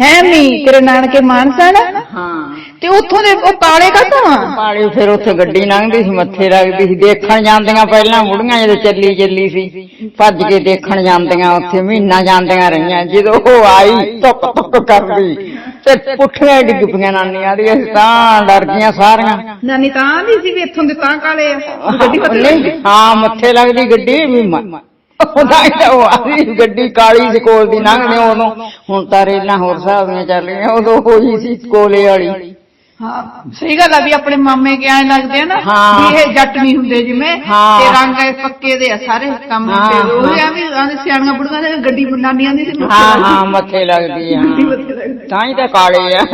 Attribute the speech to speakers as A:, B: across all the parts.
A: ਹੈ ਮੀ ਤੇਰੇ ਨਾਨਕੇ ਮਾਨਸਾ ਨਾ?
B: ਹਾਂ।
A: ਤੇ ਉੱਥੋਂ ਦੇ ਉਹ ਕਾਲੇ ਕਾਹਤੋਂ ਆ?
B: ਪਾਲੀ ਫਿਰ ਉੱਥੇ ਗੱਡੀ ਲੰਘਦੀ ਸੀ ਮੱਥੇ ਲੱਗਦੀ ਸੀ। ਦੇਖਣ ਜਾਂਦੀਆਂ ਪਹਿਲਾਂ ਬੁੜੀਆਂ ਜਦੋਂ ਚੱਲੀ ਚੱਲੀ ਸੀ। ਭੱਜ ਕੇ ਦੇਖਣ ਜਾਂਦੀਆਂ ਉੱਥੇ ਮਹੀਨਾ ਜਾਂਦੀਆਂ ਰਹੀਆਂ। ਜਦੋਂ ਉਹ ਆਈ ਟੁੱਕ ਟੁੱਕ ਕਰਦੀ। ਤੇ ਪੁੱਠੀਆਂ ਡਿੱਗ ਪਈਆਂ ਨਾਨੀਆਂ ਦੀ ਅਸੀਂ ਤਾਂ ਡਰ ਗਈਆਂ ਸਾਰੀਆਂ।
A: ਨਾਨੀ ਤਾਂ ਨਹੀਂ ਸੀ ਵੀ ਇੱਥੋਂ ਦੇ ਤਾਂ ਕਾਲੇ ਆ। ਗੱਡੀ ਪਤਾ
B: ਨਹੀਂ, ਹਾਂ ਮੱਥੇ ਲੱਗਦੀ ਗੱਡੀ ਵੀ ਮ- ਉਹਦਾ ਤਾਂ ਗੱਡੀ ਕਾਲੀ ਸੀ ਕੋਲ ਦੀ ਲੰਘਦੇ ਉਦੋਂ ਹੁਣ ਤਾਂ ਰੇਲਾਂ ਹੋਰ ਹਿਸਾਬ ਦੀਆਂ ਚੱਲ ਗਈਆਂ ਉਦੋਂ ਹੋਈ ਸੀ ਕੋਲੇ ਵਾਲੀ।
A: ਹਾਂ ਸਹੀ ਗੱਲ ਆ ਵੀ ਆਪਣੇ ਮਾਮੇ ਕੇ ਐਂ ਲੱਗਦੇ ਆ ਨਾ
B: ਹਾਂ।
A: ਵੀ ਇਹ ਜੱਟ ਨਹੀਂ ਹੁੰਦੇ ਜਿਵੇਂ
B: ਹਾਂ।
A: ਤੇ ਰੰਗ ਇਹ ਪੱਕੇ ਦੇ ਆ ਸਾਰੇ ਕੰਮ
B: ਹਾਂ,
A: ਤੇ। ਉਹ
B: ਹਾਂ।
A: ਆ ਵੀ ਆਂਦੇ ਸਿਆਣੀਆਂ ਬੁੜੀਆਂ ਦੇ ਗੱਡੀ ਨਾਨੀਆਂ ਦੀ ਸੀ
B: ਹਾਂ ਹਾਂ ਮੱਥੇ ਲੱਗਦੀ ਆ। ਤਾਂ ਹੀ ਤਾਂ ਕਾਲੇ ਆ।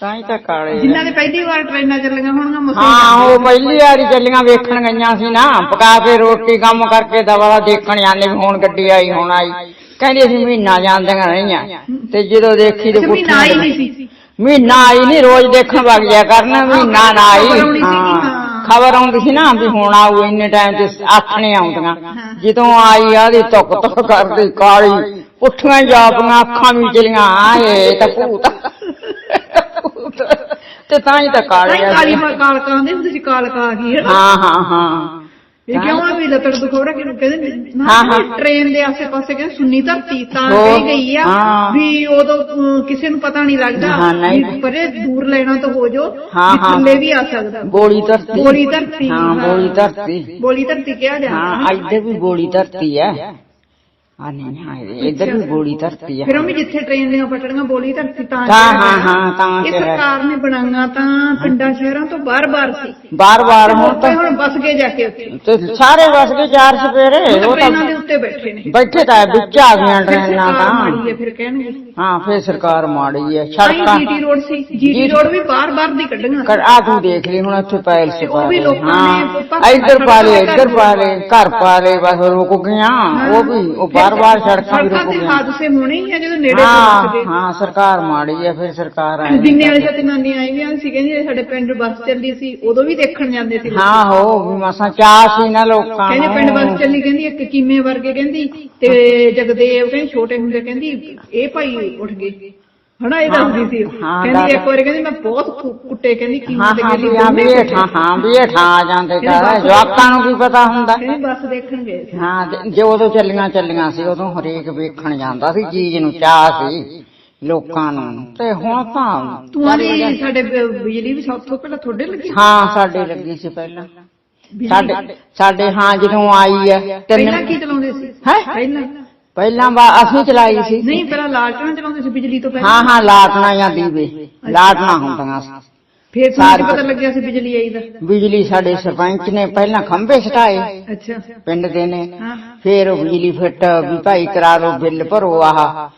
B: ਤਾਂ ਹੀ ਤਾਂ ਕਾਲੇ ਆ
A: ਜਿਨ੍ਹਾਂ ਨੇ ਪਹਿਲੀ ਵਾਰ ਟ੍ਰੇਨਾਂ ਚੱਲੀਆਂ ਹੋਣਗੀਆਂ ਮੁਸਲਿਮ
B: ਹਾਂ ਉਹ ਪਹਿਲੀ ਵਾਰੀ ਚੱਲੀਆਂ ਵੇਖਣ ਗਈਆਂ ਸੀ ਨਾ। ਪਕਾ ਕੇ ਰੋਟੀ ਕੰਮ ਕਰਕੇ ਦਵਾ ਦੇਖਣ ਜਾਂਦੇ ਵੀ ਹੁਣ ਗੱਡੀ ਆਈ ਹੁਣ ਆਈ। ਕਹਿੰਦੇ ਅਸੀਂ ਮਹੀਨਾ ਜਾਂਦੀਆਂ ਰਹੀਆਂ ਤੇ ਜਦੋਂ ਦੇਖੀ ਤੇ
A: ਆਈ ਨਹੀਂ ਸੀ।
B: ਮਹੀਨਾ ਆਈ ਨਹੀਂ ਰੋਜ਼ ਦੇਖਣ ਵਗ ਜਾ ਕਰਨਾ ਮਹੀਨਾ ਨਾ ਆਈ।
A: ਖਬਰ ਆਉਣੀ ਸੀਗੀ,
B: ਹਾਂ।
A: ਹਾਂ।
B: ਖਬਰ ਆਉਂਦੀ ਸੀ ਨਾ ਵੀ ਹੁਣ ਆਊ ਇੰਨੇ ਟਾਈਮ ਤੇ ਆਥਣੇ ਆਉਂਦੀਆਂ। ਜਦੋਂ ਆਈ ਆਦੀ ਤੁੱਕ ਤੁੱਕ ਕਰਦੀ ਕਾਲੀ। ਪੁੱਠੀਆਂ ਜਾਪੀਆਂ ਅੱਖਾਂ ਵੀ ਚਲੀਆਂ ਆਏ ਤਾਂ ਭੂਤ। ਤੇ ਤਾਂ ਹੀ ਤਾਂ ਕਾਲੇ ਆ
A: ਕਾਲੀ ਮਾਂ ਕਾਲਕਾ ਆਂਦੇ ਹੁੰਦੇ ਸੀ ਕਾਲਕਾ ਆ ਗਈ ਹੈ ਨਾ
B: ਹਾਂ ਹਾਂ ਹਾਂ
A: ਇਹ ਕਿਉਂ ਆ ਵੀ ਲੱਤੜ ਦੁਖੋੜਾ ਕਿ ਕਹਿੰਦੇ ਨਾ
B: ਹਾਂ, ਹਾਂ।
A: ਟ੍ਰੇਨ ਦੇ ਆਸੇ ਪਾਸੇ ਕਹਿੰਦੇ ਸੁੰਨੀ ਧਰਤੀ ਤਾਂ ਕਹੀ ਗਈ ਆ। ਵੀ ਉਦੋਂ ਕਿਸੇ ਨੂੰ ਪਤਾ ਨਹੀਂ ਲੱਗਦਾ
B: ਹਾਂ, ਨਹੀਂ।
A: ਵੀ ਪਰੇ ਦੂਰ ਲੈਣਾ ਤਾਂ ਹੋ ਜੋ
B: ਹਾਂ,
A: ਵੀ
B: ਹਾਂ।
A: ਥੱਲੇ ਵੀ ਆ ਸਕਦਾ
B: ਗੋਲੀ ਧਰਤੀ
A: ਗੋਲੀ ਧਰਤੀ,
B: ਹਾਂ। ਗੋਲੀ ਧਰਤੀ
A: ਬੋਲੀ ਧਰਤੀ ਕਿਹਾ ਜਾਂਦਾ
B: ਹਾਂ ਇੱਧਰ ਵੀ ਗੋਲੀ ਧਰਤੀ ਹੈ ਆ ਨਹੀਂ ਹਾਂ ਇੱਧਰ ਵੀ ਗੋਲੀ ਧਰਤੀ ਹੈ
A: ਫਿਰ ਉਹ ਵੀ ਜਿੱਥੇ ਟ੍ਰੇਨ ਦੀਆਂ ਪਟੜੀਆਂ ਬੋਲੀ ਧਰਤੀ ਤਾਂ
B: ਹਾਂ,
A: ਗਿਆ।
B: ਹਾਂ, ਤਾਂ
A: ਇਹ। ਸਰਕਾਰ ਨੇ ਬਣਾਈਆਂ ਤਾਂ ਪਿੰਡਾਂ ਸ਼ਹਿਰਾਂ ਤੋਂ ਬਾਰ-ਬਾਰ ਸੀ।
B: ਬਾਰ ਬਾਰ ਹੁਣ ਤਾਂ
A: ਹੁਣ ਬਸ ਗਏ ਜਾ ਕੇ ਉੱਥੇ।
B: ਤੇ ਸਾਰੇ ਵਸ ਕੇ ਚਾਰ ਸਪੇਰੇ
A: ਉਹ ਟ੍ਰੇਨਾਂ ਦੇ ਉੱਤੇ ਬੈਠੇ ਨੇ।
B: ਬੈਠੇ ਤਾਂ ਵਿੱਚ ਆ ਗਈਆਂ ਟ੍ਰੇਨਾਂ ਤਾਂ।
A: ਹੈ ਫਿਰ ਕਹਿਣਗੇ।
B: ਹਾਂ ਫੇਰ ਸਰਕਾਰ ਮਾੜੀ ਹੈ ਸੜਕਾਂ
A: ਜੀਟੀ ਰੋਡ ਸੀ। ਜੀਟੀ ਰੋਡ ਵੀ ਬਾਰ-ਬਾਰ ਦੀ ਕੱਢੀਆਂ
B: ਆ ਤੂੰ ਦੇਖ ਲਈ ਹੁਣ ਇੱਥੇ ਪੈਲ ਸੇ
A: ਉਹ ਵੀ ਲੋਕਾਂ ਨੇ
B: ਹਾਂ ਇੱਧਰ ਪਾ
A: ਸੜਕਾਂ
B: ਇੱਧਰ ਪਾ ਲਏ ਘਰ ਪਾ ਲਏ ਬਸ ਰੁਕ ਗਈਆਂ। ਉਹ ਵੀ ਉਹ ਬਾਰ ਬਾਰ ਸੜਕਾਂ ਵੀ
A: ਸੜਕਾਂ
B: ਰੁਕ
A: ਤੇ
B: ਗਈਆਂ
A: ਹਾਦਸੇ ਹੋਣੇ ਹੀ ਆ ਜਦੋਂ ਨੇੜੇ
B: ਹਾਂ
A: ਪਹੁੰਚਦੇ
B: ਹਾਂ ਸਰਕਾਰ ਮਾੜੀ ਹੈ ਫਿਰ ਸਰਕਾਰ ਆਏ।
A: ਦਿਨੇ ਵਾਲੇ ਜਦ ਨਾਨੀ ਆਈ ਵੀ ਸੀ ਕਹਿੰਦੀ ਸਾਡੇ ਪਿੰਡ ਬੱਸ ਚੱਲੀ ਸੀ ਉਦੋਂ ਵੀ ਦੇਖਣ ਜਾਂਦੇ ਸੀ
B: ਹਾਂ ਹੋ ਵੀ ਮਸਾਂ ਚਾਹ ਸੀ ਨਾ ਲੋਕਾਂ
A: ਕਹਿੰਦੇ ਪਿੰਡ ਬੱਸ ਚੱਲੀ ਕਹਿੰਦੀ ਇੱਕ ਕੀਮੇ ਵਰਗੇ ਕਹਿੰਦੀ ਤੇ ਜਗਦੇਵ ਕਹਿੰਦੀ ਛੋਟੇ ਹੁੰਦੇ ਕਹਿੰਦੀ ਇਹ ਭਾਈ ਉੱਠ ਗਏ। ਹਨਾ ਇਹ ਦੱਸਦੀ ਸੀ।
B: ਹਾਂ,
A: ਕਹਿੰਦੀ। ਇੱਕ ਵਾਰੀ ਕਹਿੰਦੀ ਮੈਂ ਬਹੁਤ ਕੁ- ਕੁੱਟੇ ਕਹਿੰਦੀ ਕੀਮੇ
B: ਹਾਂ ਵੀ ਹਾਂ ਵੀ
A: ਦੋਨੇ
B: ਹੇਠਾਂ ਹਾਂ ਵੀ ਹੇਠਾਂ ਆ ਜਾਂਦੇ ਤਾਂ ਜਵਾਕਾਂ ਨੂੰ ਕੀ ਪਤਾ ਹੁੰਦਾ?
A: ਕਹਿੰਦੀ ਬੱਸ ਦੇਖਣ ਗਏ ਸੀ।
B: ਹਾਂ ਤੇ ਜੇ ਉਦੋਂ ਚੱਲੀਆਂ ਚੱਲੀਆਂ ਸੀ ਉਦੋਂ ਹਰੇਕ ਵੇਖਣ ਜਾਂਦਾ ਸੀ ਚੀਜ਼ ਨੂੰ ਚਾਹ ਸੀ ਲੋਕਾਂ ਨੂੰ। ਤੇ ਹੁਣ ਤਾਂ
A: ਤੂੰ ਆਦੀ ਸਾਡੇ ਬ- ਬਿਜਲੀ ਵੀ ਸਭ ਤੋਂ ਪਹਿਲਾਂ ਤੁਹਾਡੇ ਲੱਗੀ
B: ਹਾਂ ਸਾਡੇ ਲੱਗੀ ਸੀ ਪਹਿਲਾਂ। ਸਾਡੇ ਸਾਡੇ ਹਾਂ ਜਦੋਂ ਆਈ ਹੈ
A: ਪਹਿਲਾਂ
B: ਤਿੰਨ
A: ਕੀ ਚਲਾਉਂਦੇ ਸੀ?
B: ਹੈਂ?
A: ਪਹਿਲਾਂ?
B: ਪਹਿਲਾਂ ਵਾ ਅਸੀਂ ਚਲਾਈ ਸੀ।
A: ਨਹੀਂ ਪਹਿਲਾਂ ਲਾਲਟਾਂ ਚਲਾਉਂਦੇ ਸੀ ਬਿਜਲੀ ਤੋਂ ਪਹਿਲਾਂ।
B: ਹਾਂ ਹਾਂ ਲਾਟਣਾ ਜਾਂ ਦੀਵੇ। ਲਾਟਣਾ ਹੁੰਦੀਆਂ ਸੀ।
A: ਫਿਰ ਤੁਹਾਨੂੰ ਪਤਾ ਲੱਗਿਆ ਸੀ ਬਿਜਲੀ ਆਈ ਦਾ?
B: ਬਿਜਲੀ ਸਾਡੇ ਸਰਪੰਚ ਨੇ ਪਹਿਲਾਂ ਖੰਭੇ ਸਟਾਏ
A: ਅੱਛਾ।
B: ਪਿੰਡ ਦੇ ਨੇ। ਫੇਰ ਉਹ ਬਿਜਲੀ ਫਿੱਟ ਵੀ ਭਾਈ ਕਰਾ ਲਓ ਬਿੱਲ ਭਰੋ ਆਹ।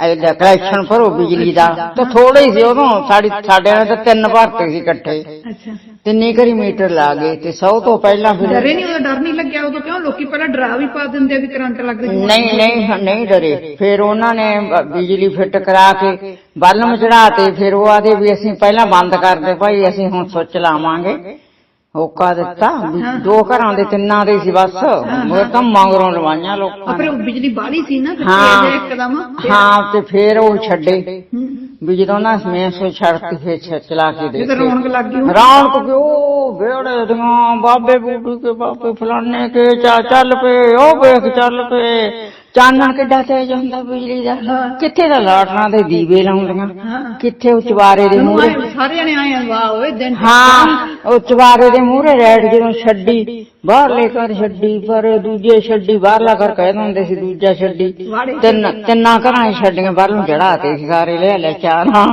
B: ਇਹਦਾ ਕਲੈਕਸ਼ਨ ਭਰੋ ਬਿਜਲੀ ਦਾ। ਤਾਂ ਥੋੜੇ ਹੀ ਸੀ ਉਦੋਂ ਸਾਡੀ ਸਾਡੇ ਨਾਲ ਤਾਂ ਤਿੰਨ ਭਰਤੇ ਸੀ ਇਕੱਠੇ।
A: ਅੱਛਾ।
B: ਤਿੰਨੀ ਕਰੀ ਮੀਟਰ ਲਾ ਗਏ ਤੇ ਸੌ ਤੋਂ ਪਹਿਲਾਂ ਫਿਰ
A: ਡਰੇ ਨਹੀਂ ਉਦੋਂ ਡਰ ਨਹੀਂ ਲੱਗਿਆ ਉਦੋਂ ਕਿਉਂ? ਲੋਕੀ ਪਹਿਲਾਂ ਡਰਾ ਵੀ ਪਾ ਦਿੰਦੇ ਆ ਵੀ ਕਰੰਟ ਲੱਗ ਜੂ
B: ਨਹੀਂ ਨਹੀਂ ਨਹੀਂ ਡਰੇ। ਫਿਰ ਉਹਨਾਂ ਨੇ ਬਿਜਲੀ ਫਿੱਟ ਕਰਾ ਕੇ ਬਲਮ ਚੜਾਤੇ ਫਿਰ ਉਹ ਆਦੇ ਵੀ ਅਸੀਂ ਪਹਿਲਾਂ ਬੰਦ ਕਰਦੇ ਭਾਈ ਅਸੀਂ ਹੁਣ ਸੁੱਚ ਲਾਵਾਂਗੇ। ਹੋਕਾ ਦਿੱਤਾ। ਦੋ ਘਰਾਂ ਦੇ ਤਿੰਨਾਂ ਦੇ ਸੀ ਬਸ। ਉਹ ਤਾਂ ਮੰਗਰੋਂ ਲਵਾਈਆਂ ਲੋਕਾਂ।
A: ਫਿਰ
B: ਨੇ
A: ਬਿਜਲੀ ਬਾਹਲੀ ਸੀ ਨਾ
B: ਹਾਂ।
A: ਇੱਕਦਮ।
B: ਹਾਂ ਤੇ ਫਿਰ ਉਹ ਛੱਡੇ। ਵੀ ਜਦੋਂ ਨਾ ਮੈਂ ਸੋ ਛੱਡਤੀ ਫਿਰ ਛ- ਚਲਾ ਕੇ ਦੇ
A: ਜਦੋਂ ਰੌਣਕ ਲੱਗ ਗਈ ਹੋਣੀ।
B: ਰੌਣਕ ਕਿਉਂ ਬੇੜੇ ਦੀਆਂ ਬਾਬੇ ਬੂਟੂ ਕੇ ਬਾਬੇ ਫਲਾਣੇ ਕੇ ਚਾ ਚੱਲ ਪਏ ਉਹ ਵੇਖ ਚੱਲ ਪਏ। ਚਾਨਣ ਕਿੱਡਾ ਤੇਜ ਹੁੰਦਾ ਬਿਜਲੀ ਦਾ। ਕਿੱਥੇ ਦਾ ਲਾਟਣਾ ਦੇ ਦੀਵੇ ਲਾਉਂਦੀਆਂ। ਕਿੱਥੇ ਉਹ ਚਵਾਰੇ ਦੇ ਮੂਹਰੇ
A: ਸਾਰੇ ਜਣੇ ਆਏ ਆ, ਵਾਹ ਓਏ ਦਿਨ
B: ਹਾਂ ਉਹ ਚਵਾਰੇ ਦੇ ਮੂਹਰੇ ਰੈਡ ਜਦੋਂ ਛੱਡੀ ਬਾਹਰਲੇ ਘਰ ਛੱਡੀ ਪਰ ਦੂਜੇ ਛੱਡੀ ਬਾਹਰਲਾ ਘਰ ਕਹਿ ਦਿੰਦੇ ਸੀ ਦੂਜਾ ਛੱਡੀ। ਤਿੰਨ ਤਿੰਨਾਂ ਘਰਾਂ ਛੱਡੀਆਂ ਬਾਹਰ ਨੂੰ ਚੜਾਤੇ ਸੀ ਸਾਰੇ ਲੈ ਲੈ ਚਾਰਾਂ।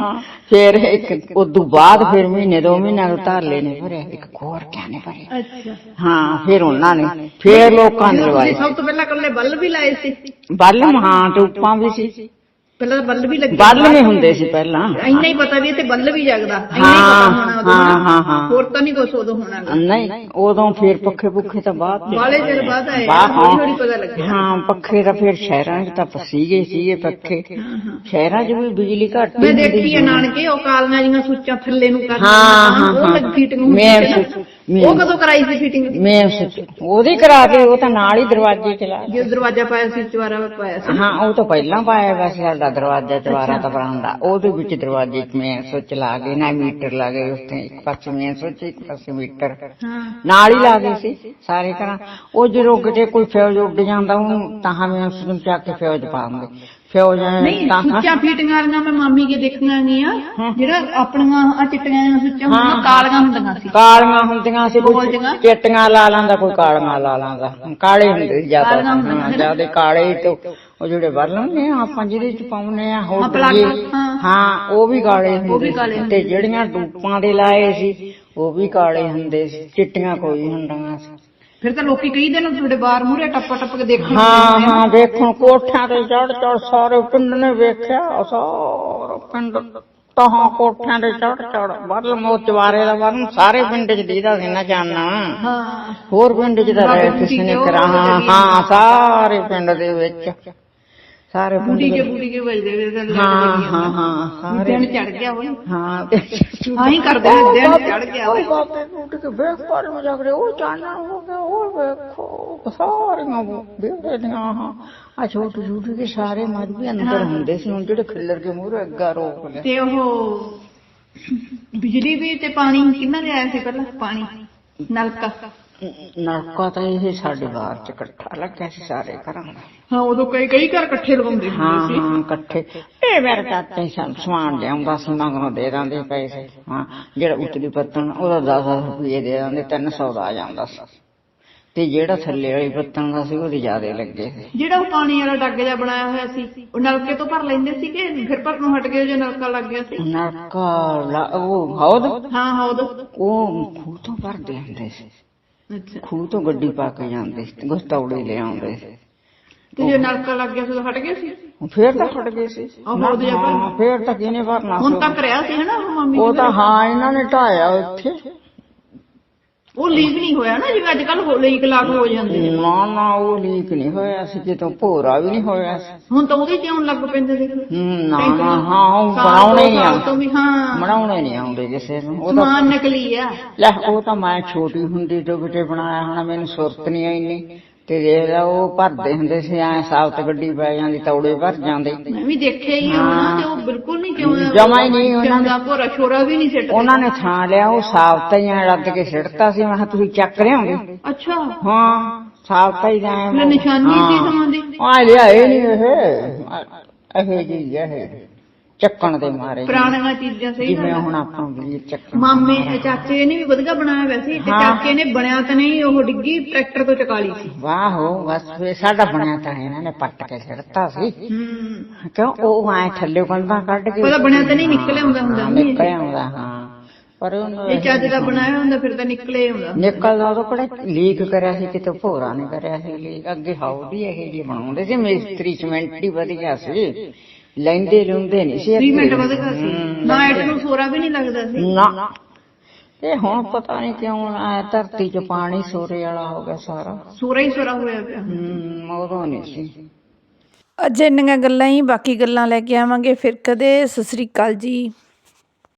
B: ਫਿਰ ਇੱਕ ਉਦੋਂ ਬਾਅਦ ਫਿਰ ਮਹੀਨੇ ਦੋ ਮਹੀਨਿਆਂ ਨੂੰ ਧਾਰਲੇ ਨੇ ਭਰਿਆ ਇੱਕ ਹੋਰ ਕਿਆ ਨੇ ਭਰਿਆ
A: ਅੱਛਾ।
B: ਹਾਂ ਫਿਰ ਉਹਨਾਂ ਨੇ ਫਿਰ ਲੋਕਾਂ ਨੇ ਲਵਾਏ।
A: ਸਭ ਤੋਂ ਪਹਿਲਾਂ ਕੱਲੇ ਬੱਲ ਵੀ ਲਾਏ ਸੀ।
B: ਬੱਲ ਹਾਂ ਟੂਪਾਂ ਵੀ ਸੀ।
A: ਪਹਿਲਾਂ ਤਾਂ ਬੱਲ ਵੀ ਲੱਗੇ।
B: ਬੱਲ ਨਹੀਂ ਹੁੰਦੇ ਸੀ ਪਹਿਲਾਂ।
A: ਇੰਨਾ ਹੀ ਪਤਾ ਵੀ ਇਹ ਤੇ ਬੱਲ ਵੀ ਜਗਦਾ। ਇੰਨਾ ਹੀ ਪਤਾ ਹੋਣਾ ਉਦੋਂ
B: ਹਾਂ। ਹਾਂ, ਹਾਂ।
A: ਹੋਰ ਤਾਂ ਨਹੀਂ ਕੁਛ ਉਦੋਂ ਹੋਣਾ। ਗਾ।
B: ਨਹੀਂ ਉਦੋਂ ਫਿਰ ਪੱਖੇ ਪੁੱਖੇ ਤਾਂ ਬਾਅਦ
A: ਬਾਲੇ ਚਿਰ ਬਾਅਦ ਆਏ।
B: ਬਾਹਰ,
A: ਹੌਲੀ ਪਤਾ ਲੱਗਿਆ।
B: ਹਾਂ ਪੱਖੇ ਤਾਂ ਫਿਰ ਸ਼ਹਿਰਾਂ 'ਚ ਤਾਂ ਸੀਗੇ ਸੀਗੇ ਪੱਖੇ। ਸ਼ਹਿਰਾਂ 'ਚ ਵੀ ਬਿਜਲੀ ਘੱਟ ਹੀ
A: ਮੈਂ ਦੇਖੀ ਆ ਨਾਨਕੇ ਉਹ ਕਾਲੀਆਂ ਜੀਆਂ ਸੁੱਚਾਂ ਥੱਲੇ ਨੂੰ ਕਰ
B: ਹਾਂ ਹਾਂ
A: ਉਹ
B: ਹਾਂ।
A: ਲੱਗੀ ਟੰਗੂ
B: ਮੈਂ
A: ਉਹ ਕਦੋਂ ਕਰਾਈ ਸੀ ਫਿਟਿੰਗ
B: ਮੈਂ ਉਸ- ਉਹਦੀ ਕਰਾ ਕੇ ਉਹ ਤਾਂ ਨਾਲ ਹੀ ਦਰਵਾਜ਼ੇ ਚ ਲਾ
A: ਜਦੋਂ ਦਰਵਾਜ਼ਾ ਪਾਇਆ ਸੀ ਚਵਾਰਾ ਪਾਇਆ ਸੀ?
B: ਹਾਂ ਉਹ ਤਾਂ ਪਹਿਲਾਂ ਪਾਇਆ ਵੈਸੇ ਸਾਡਾ ਦਰਵਾਜ਼ਾ ਚਵਾਰਾ ਤਾਂ ਬਰਾਂਡਾ ਉਹਦੇ ਵਿੱਚ ਦਰਵਾਜ਼ੇ 'ਚ ਮੈਂ ਸੁੱਚ ਲਾ ਗਏ ਨਾ ਮੀਟਰ ਲਾ ਗਏ ਉੱਥੇ ਇੱਕ ਪਾਸੇ ਮੈਂ ਸੁੱਚ ਇੱਕ ਪਾਸੇ ਮੀਟਰ।
A: ਹਾਂ।
B: ਨਾਲ ਹੀ ਲਾ ਗਏ ਸੀ ਸਾਰੇ ਘਰਾਂ ਉਹ ਜਦੋਂ ਕਿਤੇ ਕੋਈ ਫਿਊਜ਼ ਉੱਡ ਜਾਂਦਾ ਉਹਨੂੰ ਤਾਂ ਮੈਂ ਉਸ ਨੂੰ ਚੱਕ ਕੇ ਫਿਊਜ਼ ਪਾਉਂਦੇ ਫਿਊਜ਼
A: ਨਹੀਂ
B: ਤਾਂ
A: ਸੁੱਚਾਂ ਫੀਟਿੰਗਾਂ ਵਾਲੀਆਂ ਮੈਂ ਮਾਮੀ ਕੇ ਦੇਖੀਆਂ ਗਈਆਂ ਜਿਹੜਾ ਆਪਣੀਆਂ ਆ ਚਿੱਟੀਆਂ ਸੁੱਚਾਂ ਹੁੰਦੀਆਂ। ਕਾਲੀਆਂ ਹੁੰਦੀਆਂ ਸੀ
B: ਕਾਲੀਆਂ ਹੁੰਦੀਆਂ ਸੀ ਕੋਈ। ਚਿੱਟੀਆਂ ਲਾ ਲਾਂਦਾ ਕੋਈ ਕਾਲੀਆਂ ਲਾ ਲਾਂਦਾ ਕਾਲੇ ਹੁੰਦੇ ਜ਼ਿਆਦਾ। ਜ਼ਿਆਦਾ ਕਾਲੇ ਤੋਂ ਉਹ ਜਿਹੜੇ ਬਰਲਨ ਨੇ ਆਪਾਂ ਜਿਹਦੇ ਚ ਪਾਉਨੇ ਆ ਹੋਰ
A: ਹਾਂ,
B: ਉਹ ਵੀ ਕਾਲੇ ਹੁੰਦੇ
A: ਉਹ ਵੀ
B: ਸੀ।
A: ਕਾਲੇ ਹੁੰਦੇ
B: ਤੇ ਜਿਹੜੀਆਂ ਡੂਪਾਂ ਦੇ ਲਾਏ ਸੀ ਉਹ ਵੀ ਕਾਲੇ ਹੁੰਦੇ ਸੀ ਚਿੱਟੀਆਂ ਕੋਈ ਹੁੰਦੀਆਂ ਸੀ
A: ਫਿਰ ਤਾਂ ਲੋਕੀ ਕਈ ਦਿਨ ਤੁਹਾਡੇ ਬਾਹਰ ਮੂਰੇ ਟੱਪ ਟੱਪ ਕੇ ਦੇਖਣ
B: ਹਾਂ। ਹਾਂ ਵੇਖਣ ਕੋਠਿਆਂ ਤੇ ਚੜ ਚੜ ਸਾਰੇ ਪਿੰਡ ਨੇ ਵੇਖਿਆ ਸਾਰਾ ਪਿੰਡ ਤਹਾਂ ਕੋਠਿਆਂ ਤੇ ਚੜ ਚੜ ਬਰਲ ਮੋ ਚਵਾਰੇ ਦਾ ਬਰਨ ਸਾਰੇ ਪਿੰਡ ਚ ਦੀਦਾ ਸੀ ਨਾ ਜਾਨਣਾ।
A: ਹਾਂ।
B: ਹੋਰ ਪਿੰਡ ਚ ਤਾਂ ਰਹਿ ਕਿਸੇ ਨੇ ਕਰਾ ਹਾਂ ਸਾਰੇ ਪਿੰਡ ਦੇ ਵਿੱਚ। ਸਾਰੇ
A: ਬੂਟੀ ਕੇ ਬੂਟੀ ਕੇ ਵੱਜਦੇ ਤਾਂ
B: ਹਾਂ ਹਾਂ ਹਾਂ ਸਾਰੇ
A: ਦਿਨ ਚੜ ਗਿਆ ਹੋਈ
B: ਹਾਂ। ਤੇ
A: ਹਾਂ ਹੀ ਕਰਦੇ ਨੇ, ਦਿਨ ਚੜ ਗਿਆ ਹੋਈ
B: ਬਾਬੇ ਬੂਟ ਕੇ ਵੇਖ ਪਰ ਮਜਾ ਕਰੇ ਉਹ ਚਾਨਣ ਹੋ ਗਿਆ ਉਹ ਵੇਖੋ ਸਾਰੀਆਂ ਬੇੜੇ ਦੀਆਂ ਹਾਂ ਆ ਛੋਟੀ ਛੋਟੀ ਦੇ ਸਾਰੇ ਮੱਝ ਵੀ ਅੰਦਰ ਹੁੰਦੇ ਸੀ। ਹੁਣ ਜਿਹੜੇ ਖਿੱਲਰ ਕੇ ਮੂਹਰੇ ਅੱਗਾ ਰੋਕ ਲਿਆ।
A: ਤੇ ਉਹ ਬਿਜਲੀ ਵੀ ਤੇ ਪਾਣੀ ਕਿੰਨਾ ਦੇ ਆਇਆ ਸੀ ਪਹਿਲਾਂ? ਪਾਣੀ ਨਲਕਾ।
B: ਨਲਕਾ ਤਾਂ ਇਹ ਸਾਡੇ ਬਾਹਰ ਚ ਇਕੱਠਾ ਲੱਗਿਆ ਸੀ ਸਾਰੇ ਘਰਾਂ ਦਾ।
A: ਹਾਂ ਉਦੋਂ ਕਈ ਕਈ ਘਰ ਇਕੱਠੇ
B: ਹਾਂ
A: ਹੁੰਦੇ ਸੀ।
B: ਹਾਂ ਇਕੱਠੇ। ਇਹ ਮੇਰੇ ਚਾਚਾ ਸਾਨੂੰ ਸਮਾਨ ਲਿਆਉਂਦਾ ਸੀ ਮਗਰੋਂ ਦੇ ਦਿੰਦੇ ਪੈਸੇ ਹਾਂ ਜਿਹੜਾ ਉਤਲੀ ਪੱਤਨ ਉਹਦਾ 10 ਰੁਪਏ ਦੇ ਦਿੰਦੇ 300 ਦਾ ਆ ਜਾਂਦਾ ਸੀ। ਤੇ ਜਿਹੜਾ ਥੱਲੇ ਵਾਲੀ ਪੱਤਨ ਦਾ ਸੀ ਉਹਦੇ ਜ਼ਿਆਦੇ ਲੱਗੇ ਸੀ।
A: ਜਿਹੜਾ ਉਹ ਪਾਣੀ ਵਾਲਾ ਡੱਗ ਜਿਹਾ ਬਣਾਇਆ ਹੋਇਆ ਸੀ ਉਹ ਨਲਕੇ ਤੋਂ ਭਰ ਲੈਂਦੇ ਸੀ ਕਿ ਫਿਰ ਭਰਨੋਂ ਹਟ ਗਏ ਜੇ ਨਲਕਾ ਲੱਗ ਗਿਆ ਸੀ?
B: ਨਲਕਾ ਲਾ- ਉਹ ਹੌਦ?
A: ਹਾਂ ਹਾਂ ਉਦੋਂ
B: ਉਹ ਖੂਹ ਤੋਂ ਭਰਦੇ ਹੁੰਦੇ ਸੀ। ਖੂਹ ਤੋਂ ਗੱਡੀ ਪਾ ਕੇ ਜਾਂਦੇ ਸੀ ਗੁਸਤੌੜੇ ਲੈ ਆਉਂਦੇ ਸੀ।
A: ਤੇ ਜੇ ਨਲਕਾ ਲੱਗ ਗਿਆ ਸੀ ਉਦੋਂ ਹਟ ਗਏ ਸੀ
B: ਫੇਰ ਤਾਂ ਫਟ ਗਏ ਸੀ। ਹਾਂ, ਫੇਰ ਤਾਂ ਕਿਹਨੇ ਭਰਨਾ
A: ਹੁਣ ਤੱਕ ਰਿਹਾ ਸੀ ਹਨਾ ਉਹ ਮਾਮੀ
B: ਉਹ ਤਾਂ? ਹਾਂ ਇਹਨਾਂ ਨੇ ਢਾਇਆ ਉੱਥੇ।
A: ਉਹ ਲੀਕ ਨਹੀਂ ਹੋਇਆ ਨਾ ਜਿਵੇਂ ਅੱਜ ਕੱਲ ਲੀਕ ਲਾਗ ਹੋ ਜਾਂਦੇ ਨੇ।
B: ਨਾ ਨਾ ਉਹ ਲੀਕ ਨਹੀਂ ਹੋਇਆ ਸੀ ਕਿਤੋਂ ਭੋਰਾ ਵੀ ਨਹੀਂ ਹੋਇਆ ਸੀ।
A: ਹੁਣ ਤਾਂ ਉਹਦੇ ਚ ਆਉਣ ਲੱਗ ਪੈਂਦੇ ਦੇਖ
B: ਨਾ ਨਾ ਹਾਂ ਉਹ ਬਣਾਉਣੇ ਨਹੀਂ ਆਉਂਦੇ।
A: ਵੀ ਹਾਂ।
B: ਬਣਾਉਣੇ ਨਹੀਂ ਆਉਂਦੇ ਕਿਸੇ ਨੂੰ। ਉਹ ਤਾਂ
A: ਨਕਲੀ ਆ।
B: ਲੈ ਉਹ ਤਾਂ ਮੈਂ ਛੋਟੀ ਹੁੰਦੀ ਤੋਂ ਕਿਤੇ ਬਣਾਇਆ ਹੋਣਾ ਮੈਨੂੰ ਸੁਰਤ ਨਹੀਂ ਆਈ ਇੰਨੀ। ਤੇ ਦੇਖ ਲਾ ਉਹ ਭਰਦੇ ਹੁੰਦੇ ਸੀ ਐ ਸਾਬਤ ਗੱਡੀ ਪੈ ਜਾਂਦੀ ਤੌੜੇ ਭਰ ਜਾਂਦੇ।
A: ਮੈਂ ਵੀ ਦੇਖਿਆ ਹੀ ਆ ਨਾ ਤੇ ਉਹ ਬਿਲਕੁਲ ਨਹੀਂ ਕਿਉਂ
B: ਜਮਾਂ ਹੀ ਨਹੀਂ ਉਹਨਾਂ
A: ਦਾ ਭੋਰਾ ਛੋਰਾ ਵੀ ਨਹੀਂ ਸਿੱਟ
B: ਉਹਨਾਂ ਨੇ ਥਾਂ ਲਿਆ ਉਹ ਸਾਬਤ ਹੀ ਐਂ ਰੱਦ ਕੇ ਸਿੱਟਤਾ ਸੀ ਮੈਂ ਤੁਸੀਂ ਚੱਕ ਲਿਆਉਂਗੇ?
A: ਅੱਛਾ।
B: ਹਾਂ ਸਾਬਤ ਹੀ ਜਾਏ
A: ਲੈ ਨਿਸ਼ਾਨੀ ਸੀ ਸਮਾਂ ਦੀ?
B: ਆ ਲਿਆ ਇਹ ਨਹੀਂ ਇਹ। ਇਹ ਜੀ ਇਹ। ਚੱਕਣ ਦੇ ਮਾਰੇ
A: ਪੁਰਾਣੀਆਂ ਚੀਜ਼ਾਂ ਸਹੀ
B: ਜਿਵੇਂ। ਹੁਣ ਆਪਾਂ ਵੀ ਚੱਕਣ
A: ਮਾਮੇ ਚਾਚੇ ਨੇ ਵੀ ਵਧੀਆ ਬਣਾਇਆ ਵੈਸੇ ਤੇ
B: ਹਾਂ।
A: ਚਾਚੇ ਨੇ ਬਣਿਆ ਤਾਂ ਨਹੀਂ ਉਹ ਡਿੱਗੀ ਟਰੈਕਟਰ ਤੋਂ ਚਕਾ ਲਈ ਸੀ।
B: ਵਾਹੋ ਬਸ ਫੇ ਸਾਡਾ ਬਣਿਆ ਤਾਂ ਇਹਨਾਂ ਨੇ ਪੱਟ ਕੇ ਸਿੱਟਤਾ ਸੀ।
A: ਹੂੰ।
B: ਕਿਉਂ? ਉਹ ਐ ਥੱਲੇ ਕੰਧਾਂ ਕੱਢ ਕੇ
A: ਉਹਦਾ ਬਣਿਆ ਤਾਂ ਨਹੀਂ ਨਿਕਲ ਆਉਂਦਾ ਹੁੰਦਾ
B: ਹਾਂ,
A: ਨਹੀਂ
B: ਨਿਕਲ ਆਉਂਦਾ ਹਾਂ। ਪਰ
A: ਇਹ ਚੱਜ ਦਾ ਬਣਾਇਆ ਹੁੰਦਾ ਫਿਰ ਤਾਂ ਨਿਕਲੇ ਆਉਂਦਾ।
B: ਨਿਕਲਦਾ ਉਹ ਕਿਹੜਾ ਲੀਕ ਕਰਿਆ ਸੀ ਕਿਤੇ ਭੋਰਾ ਨੇ ਕਰਿਆ ਸੀ ਲੀਕ। ਅੱਗੇ ਹਾਉਦੀ ਇਹ ਜੀ ਬਣਾਉਂਦੇ ਸੀ ਮਿਸਤਰੀ ਸਿਮੈਂਟ ਹੀ ਵਧੀਆ ਸੀ। ਲੈਂਦੇ ਲੁੰਦੇ ਨਹੀਂ ਸੀ ਅੱਗੇ।
A: 20 ਮਿੰਟ ਵਧਗਾ ਸੀ। ਨਾ ਐਟ ਨੂੰ ਸੋਰਾ ਵੀ ਨਹੀਂ ਲੱਗਦਾ ਸੀ।
B: ਨਾ। ਇਹ ਹੁਣ ਪਤਾ ਨਹੀਂ ਕਿਉਂ ਆ ਧਰਤੀ 'ਚ ਪਾਣੀ ਸੋਰੇ ਵਾਲਾ ਹੋ ਗਿਆ ਸਾਰਾ।
A: ਸੋਰਾ ਹੀ ਸੋਰਾ ਹੋਇਆ ਪਿਆ।
B: ਹਮ ਉਦੋਂ ਨਹੀਂ ਸੀ।
C: ਅੱਜ ਇੰਨੀਆਂ ਗੱਲਾਂ ਹੀ ਬਾਕੀ ਗੱਲਾਂ ਲੈ ਕੇ ਆਵਾਂਗੇ। ਫਿਰ ਕਦੇ ਸਤਿ ਸ੍ਰੀ ਅਕਾਲ ਜੀ।